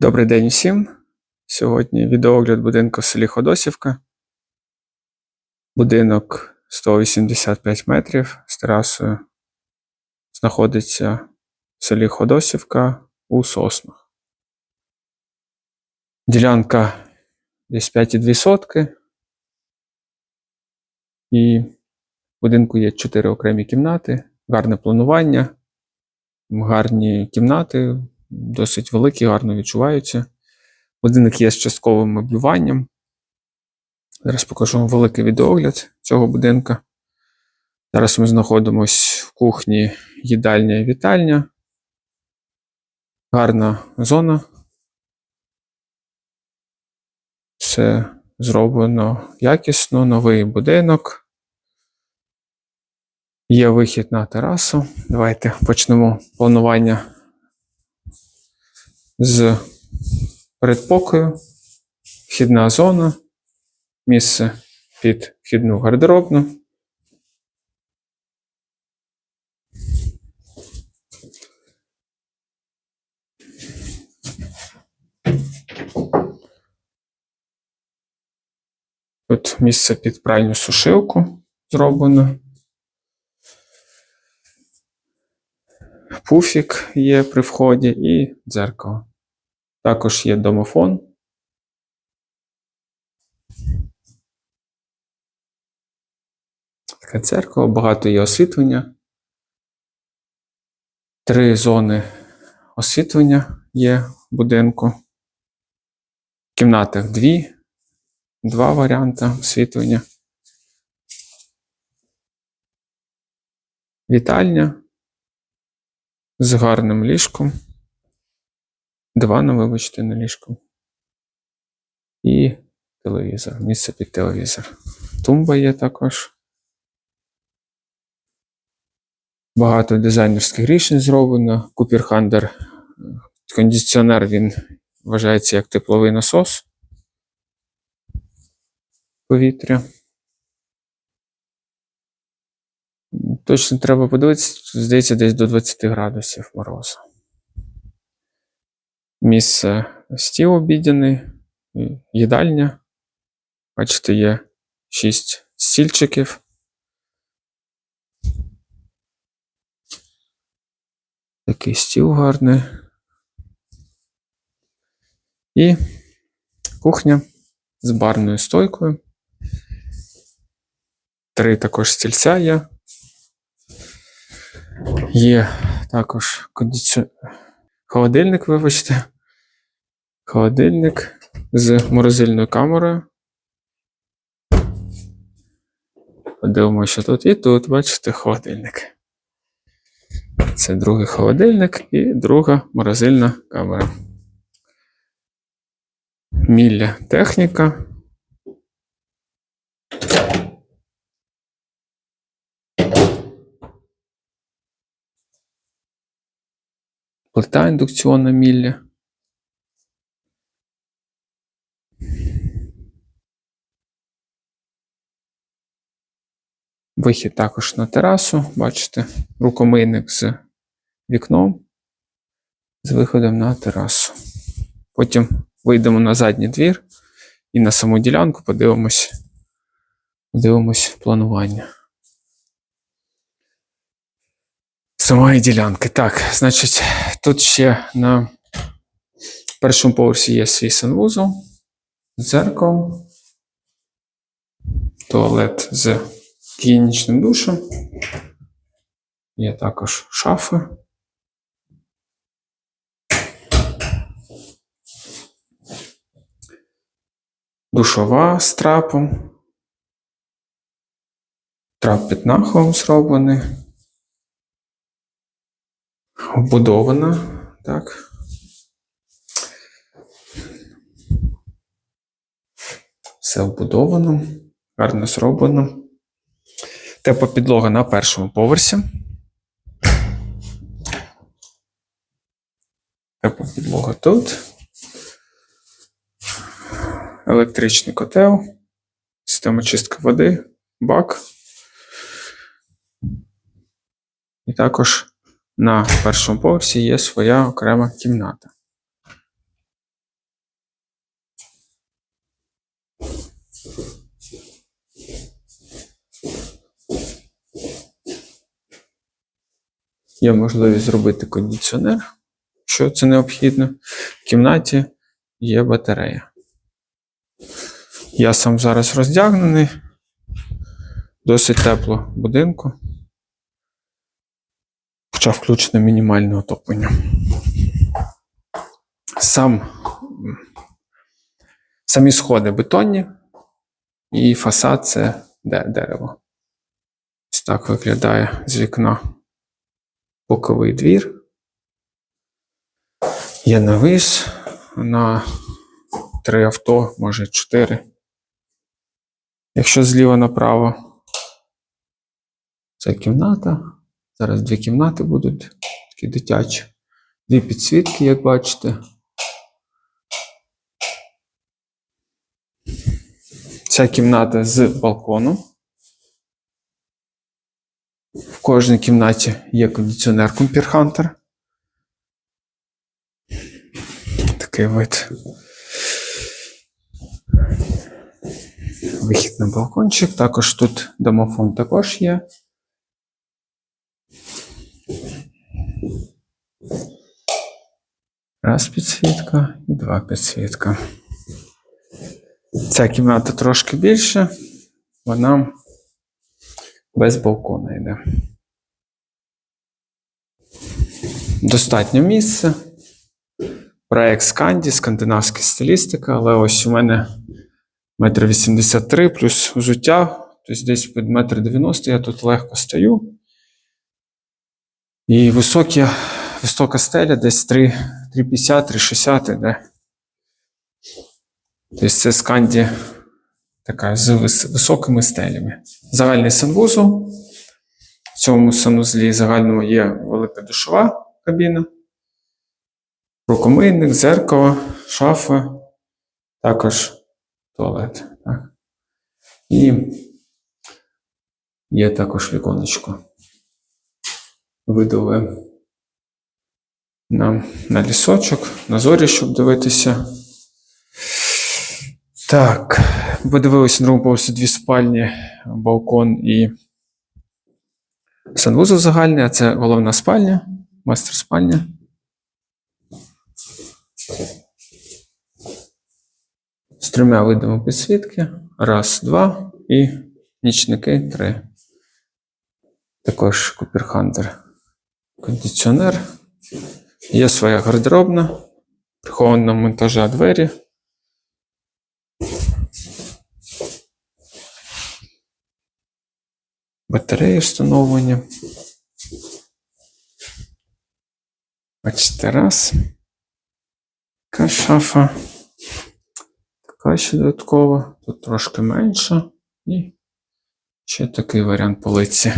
Добрий день всім. Сьогодні відеогляд будинку в селі Ходосівка. Будинок 185 метрів з терасою знаходиться в селі Ходосівка у Соснах. Ділянка десь 5,2 сотки. І в будинку є 4 окремі кімнати, гарне планування, гарні кімнати, досить великі, гарно відчуваються. Будинок є з частковим меблюванням. Зараз покажу вам великий відеогляд цього будинка. Зараз ми знаходимося в кухні їдальня і вітальня. Гарна зона. Все зроблено якісно, новий будинок. Є вихід на терасу. Давайте почнемо планування з передпокою, вхідна зона, місце під вхідну гардеробну. Тут місце під пральню сушилку зроблено. Пуфік є при вході і дзеркало. Також є домофон. Таке дзеркало, багато є освітлення. Три зони освітлення є в будинку. В кімнатах дві, два варіанти освітлення. Вітальня з гарним ліжком. Диваном, вибачте, на ліжку. І телевізор. Місце під телевізор. Тумба є також. Багато дизайнерських рішень зроблено. Купір Хандер. Кондиціонер він вважається як тепловий насос повітря. Точно треба подивитися, здається, десь до 20 градусів морозу. Місце стіл обідяний, їдальня. Бачите, є 6 стільчиків. Такий стіл гарний. І кухня з барною стойкою. Три також стільця є. Є також кондиці... холодильник, вибачте. Холодильник з морозильною камерою. Подивимося, що тут. І тут, бачите, холодильник. Це другий холодильник і друга морозильна камера. Мілля техніка. Плита індукційна мілля. Вихід також на терасу. Бачите, рукомийник з вікном, з виходом на терасу. Потім вийдемо на задній двір і на саму ділянку подивимось, подивимось планування. Самої ділянки. Так, значить, тут ще на першому поверсі є свій санвузол, дзеркало, туалет з гігієнічним душем. Є також шафи. Душова з трапом. Трап під нахилом зроблений. Обудована, так. Все вбудовано, гарно зроблено. Тепла підлога на першому поверсі. Тепла підлога тут. Електричний котел, система чистки води, бак. І також на першому поверсі є своя окрема кімната. Є можливість зробити кондиціонер, що це необхідно. В кімнаті є батарея. Я сам зараз роздягнений, досить тепло будинку. Хоча включено мінімальне отоплення. Сам, самі сходи бетонні, і фасад це дерево. Ось так виглядає з вікна боковий двір. Є навіс на три авто, може чотири. Якщо зліва направо. Це кімната. Зараз дві кімнати будуть такі дитячі. Дві підсвітки, як бачите. Ця кімната з балконом. В кожній кімнаті є кондиціонер Hunter. Такий вид. Вихід на балкончик. Також тут домофон також є. Раз підсвітка і два підсвітка. Ця кімната трошки більше, вона без балкона йде. Достатньо місця. Проект Сканді, скандинавська стилістика, але ось у мене метр вісімдесят три плюс взуття, тобто десь під метр дев'яносто я тут легко стою. І високі, висока стеля десь 3, 3,50, 3,60 іде. Тобто це сканді така з високими стелями. Загальний санвузол. В цьому санузлі загальному є велика душова кабіна, рукомийник, зеркало, шафа, також туалет. Так. І є також віконечко. Видали нам на лісочок, на зорі, щоб дивитися. Так, подивилися на другому поверсі дві спальні, балкон і санвузол загальний, а це головна спальня, мастер спальня. З трьома видами підсвітки. Раз, два і нічники три. Також куперхантер. Кондиціонер. Є своя гардеробна, прихована монтажа двері. Батареї встановлені. Бачите, раз. Така шафа. Така ще додаткова. Тут трошки менша. І ще такий варіант полиці.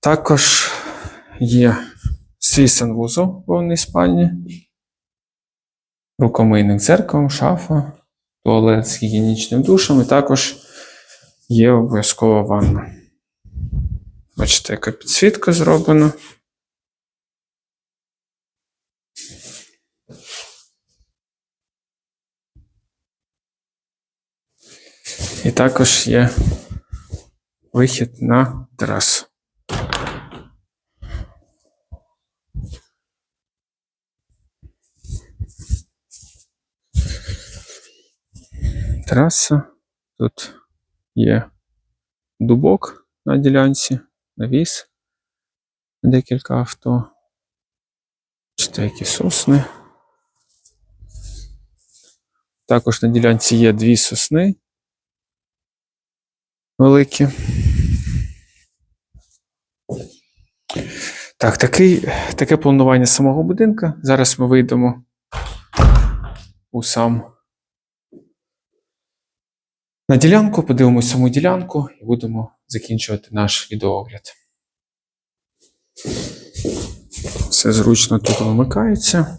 Також є свій санвузол в повній спальні. Рукомийник дзеркалом, шафа, туалет з гігієнічним душем і також є обов'язкова ванна. Бачите, яка підсвітка зроблена. І також є вихід на терасу. Тераса. Тут є дубок на ділянці, навіс, декілька авто. Які сосни. Також на ділянці є дві сосни великі. Так, такий, таке планування самого будинку. Зараз ми вийдемо у сам на ділянку, подивимося саму ділянку і будемо закінчувати наш відеоогляд. Все зручно тут вимикається.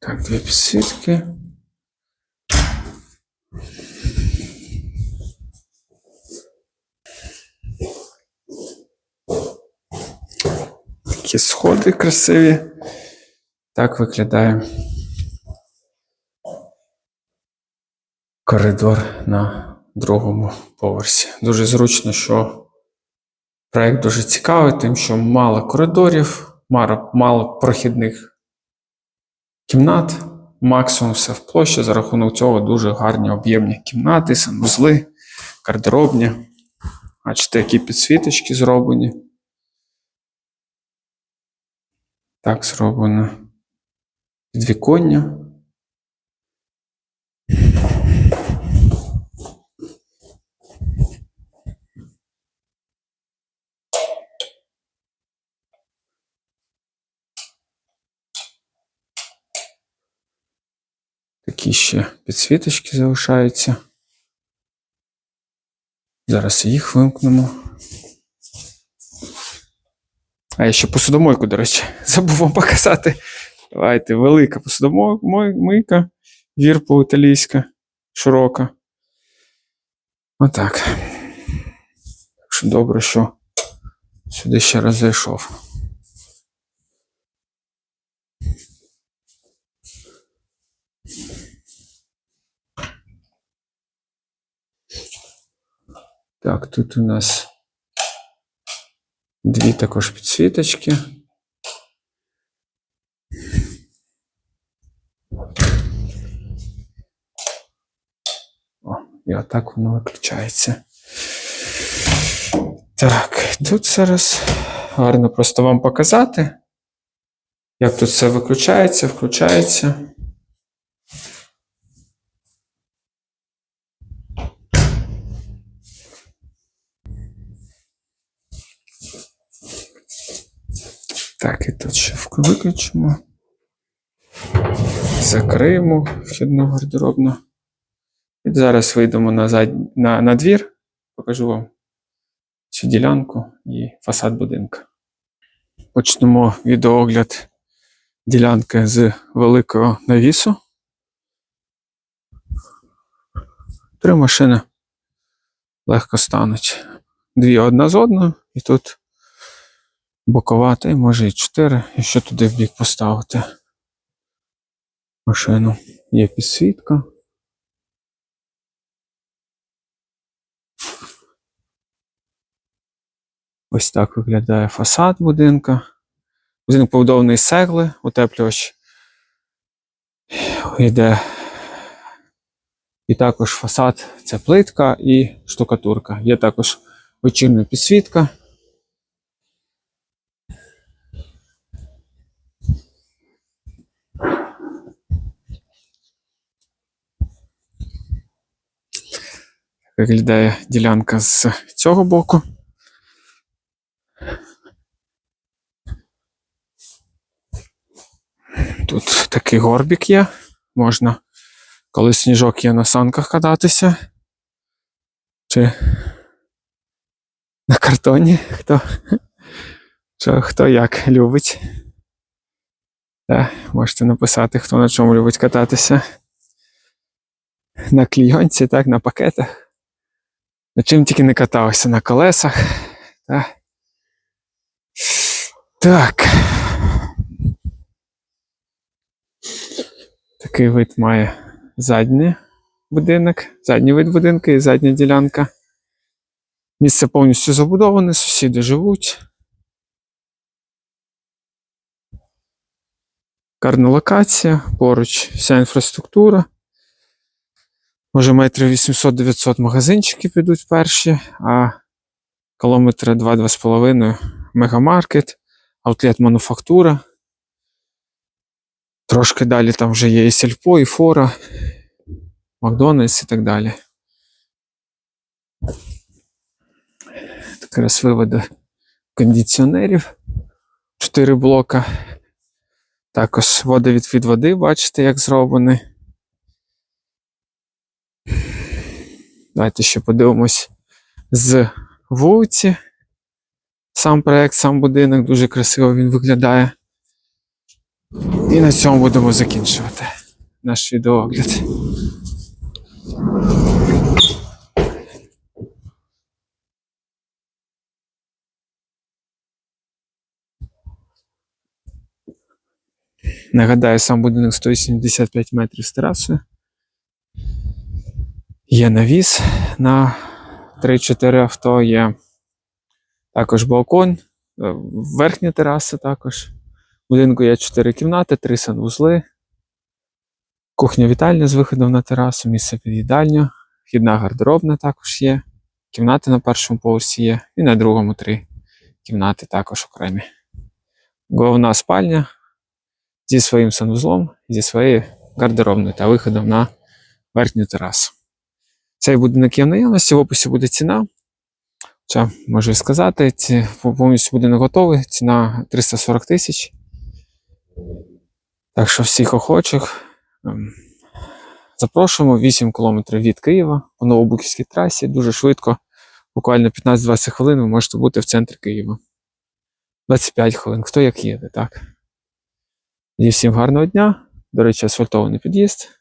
Так, дві підсвітки. Такі сходи красиві. Так виглядає коридор на другому поверсі. Дуже зручно, що проект дуже цікавий, тим, що мало коридорів, мало, мало прохідних кімнат, максимум все в площі. За рахунок цього дуже гарні об'ємні кімнати, санвузли, гардеробні. Бачите, які підсвіточки зроблені. Так зроблено підвіконня. Такі ще підсвіточки залишаються. Зараз їх вимкнемо. А я ще посудомойку, до речі, забув вам показати. Давайте, велика посудомийка, вірпу італійська, широка. Отак. Так що добре, що сюди ще раз зайшов. Так, тут у нас дві також підсвіточки. О, і отак воно виключається. Так, тут зараз гарно просто вам показати, як тут все виключається, включається. Так, і тут ще виключимо. Закриємо вхідну гардеробну. І зараз вийдемо на, зад... на, на двір, покажу вам цю ділянку і фасад будинку. Почнемо відеоогляд ділянки з великого навісу. Три машини легко стануть. Дві одна з одною, і тут бокова, та й може і чотири, і ще туди в бік поставити машину. Є підсвітка. Ось так виглядає фасад будинка. Будинок побудований з цегли, утеплювач йде. І також фасад це плитка і штукатурка. Є також вечірня підсвітка. Виглядає ділянка з цього боку. Тут такий горбик є. Можна, коли сніжок є на санках кататися. Чи на картоні, хто, чи хто як любить. Так, можете написати, хто на чому любить кататися. На клійонці, так, на пакетах. На чим тільки не катався, на колесах. Так. Так. Такий вид має задній будинок, задній вид будинку і задня ділянка. Місце повністю забудоване, сусіди живуть. Гарна локація, поруч вся інфраструктура. Може, метрів 800-900 магазинчиків підуть перші, а кілометри 2-2,5 мегамаркет, аутлет мануфактура. Трошки далі там вже є і сільпо, і фора, Макдональдс і так далі. Так раз виводи кондиціонерів. Чотири блока. Також водовідвід води, бачите, як зроблений. Давайте ще подивимось з вулиці. Сам проект, сам будинок, дуже красиво він виглядає. І на цьому будемо закінчувати наш відеоогляд. Нагадаю, сам будинок 185 метрів з терасою. Є навіс на 3-4 авто, є також балкон, е, верхня тераса також. В будинку є 4 кімнати, 3 санвузли, кухня-вітальня з виходом на терасу, місце під їдальню, вхідна гардеробна також є, кімнати на першому поверсі є, і на другому три кімнати також окремі. Головна спальня зі своїм санвузлом, зі своєю гардеробною та виходом на верхню терасу. Цей будинок є в наявності, в описі буде ціна. Хоча, можу і сказати, ці, повністю будинок готовий, ціна 340 тисяч. Так що всіх охочих ем, запрошуємо 8 кілометрів від Києва по Новобуківській трасі. Дуже швидко, буквально 15-20 хвилин ви можете бути в центрі Києва. 25 хвилин, хто як їде, так. І всім гарного дня. До речі, асфальтований під'їзд.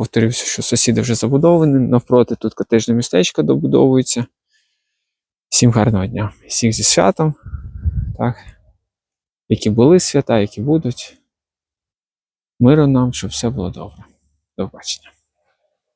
Повторюся, що сусіди вже забудовані, навпроти тут котежне містечко добудовується. Всім гарного дня. Всіх зі святом. Так. Які були свята, які будуть. Миру нам, щоб все було добре. До побачення.